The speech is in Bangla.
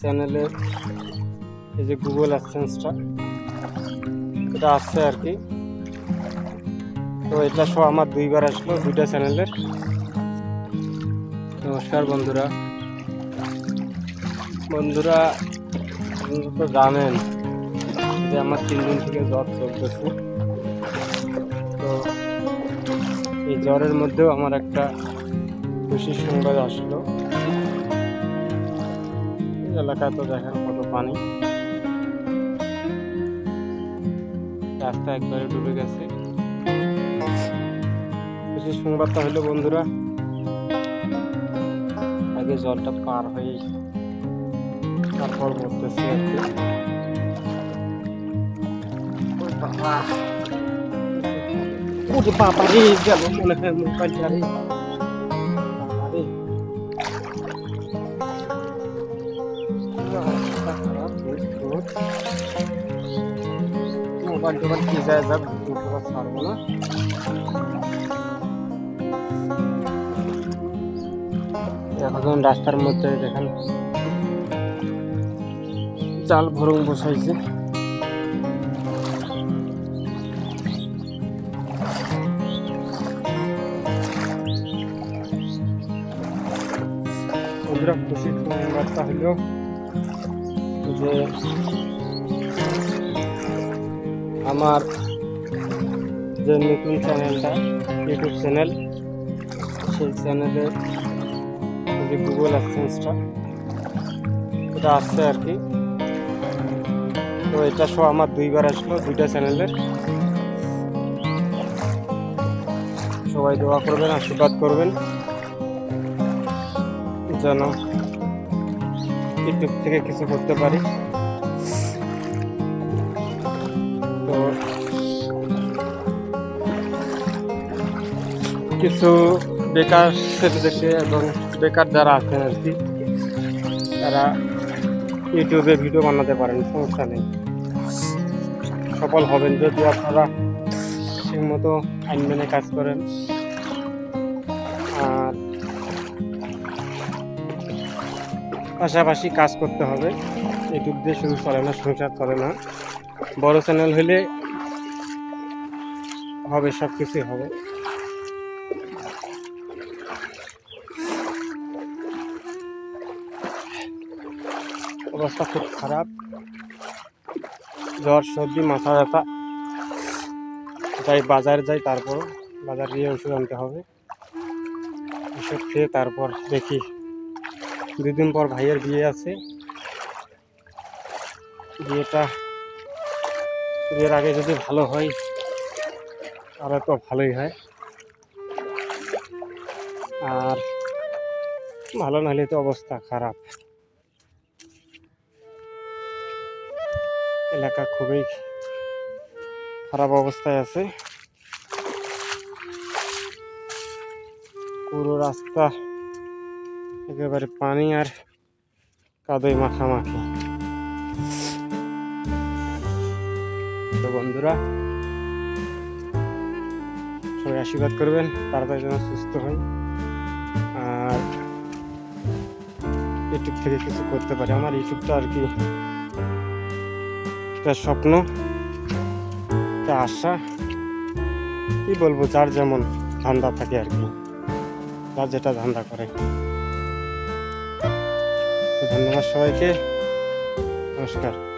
চ্যানেলের এই যে গুগল অ্যাডসেন্সটা এটা আসছে আর কি। তো এটা সহ আমার দুইবার আসলো, দুইটা চ্যানেলের নমস্কার বন্ধুরা। বন্ধুরা তো জানেন যে আমার তিন দিন থেকে জ্বর চলতেছে। তো এই জ্বরের মধ্যেও আমার একটা খুশির সংবাদ আসলো। এলাকায় তো দেখেন কত পানি। রাস্তা একবারে ডুবে গেছে। খুশির সংবাদটা হলো বন্ধুরা। আগে জলটা পার হয়ে তারপর বলতেছি আর কি। বাবা। গেল মনে হয় মোবাইলটা মোবাইল টোবাইল কি যায় যাক ছাড়বো না এখন রাস্তার মধ্যে দেখেন। জাল ভরং বসাইছে। বন্ধুরা খুশির সংবাদটা হলো যে আমার যে নতুন চ্যানেলটা, ইউটিউব চ্যানেল, সেই চ্যানেলের যে গুগল অ্যাডসেন্সটা এটা আসছে আর কি। তো এটা সহ আমার দুইবার আসলো দুইটা চ্যানেলের। সবাই দোয়া করবেন, আশীর্বাদ করবেন। যেন ইউটিউব থেকে কিছু করতে পারি। তো কিছু বেকার ছেলেদেরকে এবং বেকার যারা আছেন আর কি, তারা ইউটিউবে ভিডিও বানাতে পারেন, সমস্যা নেই। সফল হবেন যদি আপনারা ঠিক মতো আইন মেনে কাজ করেন। আর পাশাপাশি কাজ করতে হবে। ইউটিউব দিয়ে শুধু চলে না, সংসার চলে না। বড় চ্যানেল হলে হবে সব কিছুই হবে। অবস্থা খুব খারাপ। জ্বর, সর্দি, মাথা ব্যথা। যাই বাজার যাই, তারপর বাজার গিয়ে ওষুধ আনতে হবে। ওষুধ খেয়ে তারপর দেখি দুদিন পর ভাইয়ের বিয়ে আছে। বিয়েটা বিয়ের আগে যদি ভালো হয়, তাহলে তো ভালোই হয়। আর ভালো না হলে তো অবস্থা খারাপ। এলাকা খুবই খারাপ অবস্থায় আছে। পুরো রাস্তা একেবারে পানি আর কাদয় মাখামাখি তো বন্ধুরা, সবাই আশীর্বাদ করবেন, তাড়াতাড়ি যেন সুস্থ হই। আর ইউটিউব থেকে কিছু করতে পারি। আমার ইউটিউবটা আর কি একটা স্বপ্ন একটা আশা। কি বলব, যার যেমন ধান্দা থাকে আর কি, যার যেটা ধান্দা করে। ধন্যবাদ সবাইকে। নমস্কার।